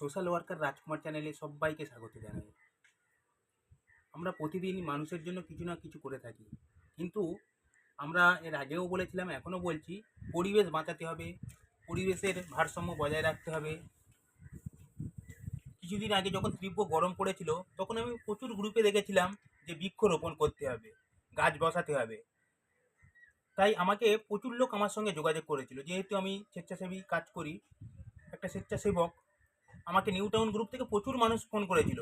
Social worker রাজকুমার চ্যানেলে সবাইকে স্বাগত জানাই। আমরা প্রতিদিন মানুষের জন্য কিছু না কিছু করে থাকি। কিন্তু আমরা এর আগেও বলেছিলাম, এখনও বলছি, পরিবেশ বাঁচাতে হবে, পরিবেশের ভারসাম্য বজায় রাখতে হবে। কিছুদিন আগে যখন তীব্র গরম পড়েছিল, তখন আমি প্রচুর গ্রুপে দেখেছিলাম যে বৃক্ষরোপণ করতে হবে, গাছ বসাতে হবে। তাই আমাকে প্রচুর লোক আমার সঙ্গে যোগাযোগ করেছিল। যেহেতু আমি স্বেচ্ছাসেবী কাজ করি, একটা স্বেচ্ছাসেবক আমাকে নিউ টাউন গ্রুপ থেকে প্রচুর মানুষ ফোন করেছিল।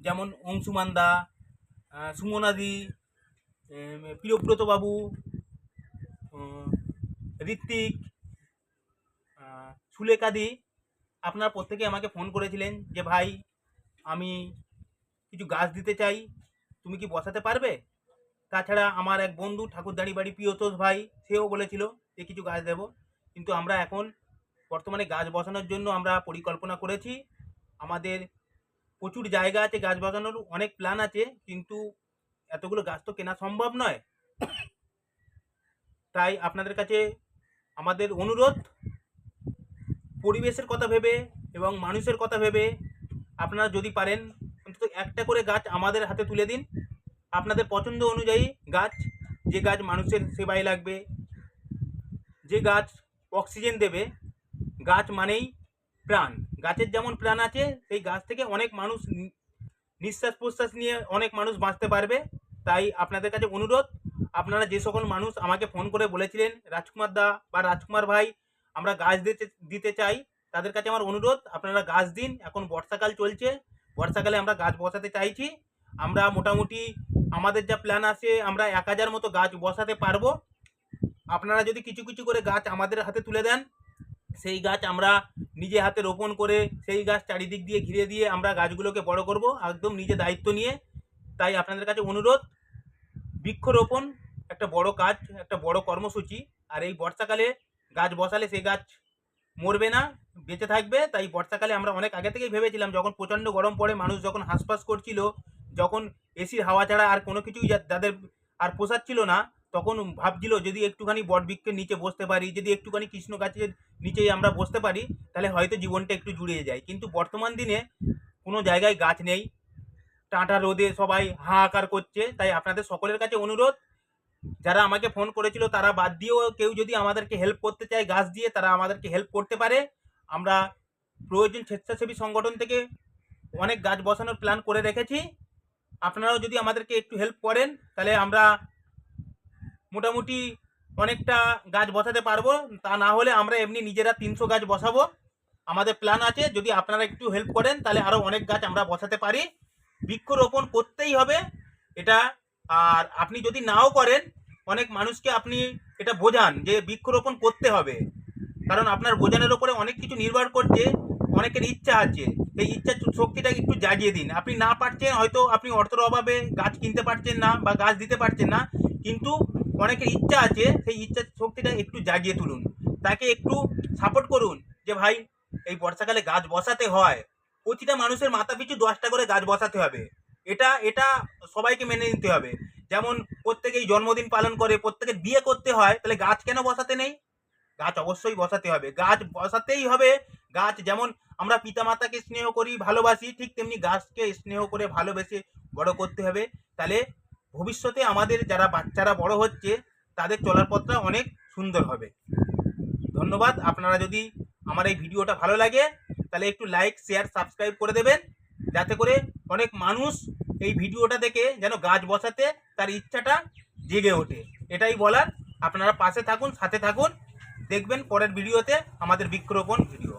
যেমন অংশুমান দা সুমনাদি উম, প্রিয়ব্রত বাবু ঋত্বিক সুলেকাদি আপনারা প্রত্যেকে আমাকে ফোন করেছিলেন যে ভাই আমি কিছু গাছ দিতে চাই তুমি কি বসাতে পারবে? তাছাড়া আমার এক বন্ধু ঠাকুরদাড়ি বাড়ি প্রিয়তোষ ভাই সেও বলেছিল যে কিছু গাছ দেবো। কিন্তু আমরা এখন বর্তমানে গাছ বসানোর জন্য আমরা পরিকল্পনা করেছি। আমাদের প্রচুর জায়গা আছে গাছ বসানোর, অনেক প্ল্যান আছে, কিন্তু এতগুলো গাছ তো কেনা সম্ভব নয়। তাই আপনাদের কাছে আমাদের অনুরোধ, পরিবেশের কথা ভেবে এবং মানুষের কথা ভেবে আপনারা যদি পারেন, অন্তত একটা করে গাছ আমাদের হাতে তুলে দিন। আপনাদের পছন্দ অনুযায়ী গাছ, যে গাছ মানুষের সেবায় লাগবে, যে গাছ অক্সিজেন দেবে গাছ মানেই প্রাণ। গাছের যেমন প্রাণ আছে, সেই গাছ থেকে অনেক মানুষ নিঃশ্বাস প্রশ্বাস নিয়ে অনেক মানুষ বাঁচতে পারবে। তাই আপনাদের কাছে অনুরোধ, আপনারা যে সকল মানুষ আমাকে ফোন করে বলেছিলেন, রাজকুমার দা বা রাজকুমার ভাই, আমরা গাছ দিতে দিতে চাই, তাদের কাছে আমার অনুরোধ, আপনারা গাছ দিন, এখন বর্ষাকাল চলছে, বর্ষাকালে আমরা গাছ বসাতে চাইছি। আমরা মোটামুটি, আমাদের যা প্ল্যান আছে, আমরা এক হাজার মতো গাছ বসাতে পারব। আপনারা যদি কিছু কিছু করে গাছ আমাদের হাতে তুলে দেন সেই গাছ আমরা নিজে হাতে রোপণ করে সেই গাছ চারিদিক দিয়ে ঘিরে দিয়ে আমরা গাছগুলোকে বড় করব, একদম নিজে দায়িত্ব নিয়ে। তাই আপনাদের কাছে অনুরোধ, বৃক্ষরোপণ একটা বড় কাজ, একটা বড় কর্মসূচি। আর এই বর্ষাকালে গাছ বসালে সেই গাছ মরবে না, বেঁচে থাকবে। তাই বর্ষাকালে আমরা অনেক আগে থেকেই ভেবেছিলাম, যখন প্রচণ্ড গরম পড়ে, মানুষ যখন হাঁসফাঁস করছিল, যখন এসির হাওয়া ছাড়া আর কোনো কিছুই যাদের আর পোষাচ্ছিল না তখন ভাবছিল যদি একটুখানি বটবৃক্ষের নিচে বসতে পারি, যদি একটুখানি কৃষ্ণ গাছের নিচেই আমরা বসতে পারি, তাহলে হয়তো জীবনটা একটু জুড়িয়ে যায়। কিন্তু বর্তমান দিনে কোনো জায়গায় গাছ নেই, টাটা রোদে সবাই হাহাকার করছে। তাই আপনাদের সকলের কাছে অনুরোধ, যারা আমাকে ফোন করেছিল তারা বাদ দিয়েও কেউ যদি আমাদেরকে হেল্প করতে চায় গাছ দিয়ে, তারা আমাদেরকে হেল্প করতে পারে। আমরা প্রয়োজন স্বেচ্ছাসেবী সংগঠন থেকে অনেক গাছ বসানোর প্ল্যান করে রেখেছি। আপনারাও যদি আমাদেরকে একটু হেল্প করেন, তাহলে আমরা মোটামুটি অনেকটা গাছ বসাতে পারব। তা না হলে আমরা এমনি নিজেরা তিনশো গাছ বসাবো। আমাদের প্ল্যান আছে, যদি আপনারা একটু হেল্প করেন, তাহলে আরও অনেক গাছ আমরা বসাতে পারি। বৃক্ষরোপণ করতেই হবে এটা। আর আপনি যদি নাও করেন, অনেক মানুষকে আপনি এটা বোঝান যে বৃক্ষরোপণ করতে হবে। কারণ আপনার বোঝানোর ওপরে অনেক কিছু নির্ভর করছে, অনেকের ইচ্ছা আছে। সেই ইচ্ছা শক্তিটা একটু জাগিয়ে দিন। আপনি না পারছেন, হয়তো আপনি অর্থের অভাবে গাছ কিনতে পারছেন না বা গাছ দিতে পারছেন না। কিন্তু অনেকের ইচ্ছা আছে, সেই ইচ্ছা শক্তিটা একটু জাগিয়ে তুলুন। তাকে একটু সাপোর্ট করুন যে, ভাই, এই বর্ষাকালে গাছ বসাতে হয়। প্রতিটা মানুষের মাথা পিছু দশটা করে গাছ বসাতে হবে। এটা এটা সবাইকে মেনে নিতে হবে। যেমন প্রত্যেকেই জন্মদিন পালন করে, প্রত্যেকের বিয়ে করতে হয়, তাহলে গাছ কেন বসাতে নেই? গাছ অবশ্যই বসাতে হবে। গাছ বসাতেই হবে। গাছ যেমন আমরা পিতামাতাকে স্নেহ করি, ভালোবাসি, ঠিক তেমনি গাছকে স্নেহ করে ভালোবেসে বড় করতে হবে। তাহলে ভবিষ্যতে আমাদের যারা বাচ্চারা বড় হচ্ছে, তাদের চলার পথটা অনেক সুন্দর হবে। ধন্যবাদ। আপনারা যদি আমার এই ভিডিওটা ভালো লাগে, তাহলে একটু লাইক শেয়ার সাবস্ক্রাইব করে দেবেন। যাতে করে অনেক মানুষ এই ভিডিওটা দেখে যেন গাছ বসাতে তার ইচ্ছাটা জেগে ওঠে। এটাই বলার। আপনারা পাশে থাকুন, সাথে থাকুন। দেখবেন পরের ভিডিওতে আমাদের বৃক্ষরোপণ ভিডিও।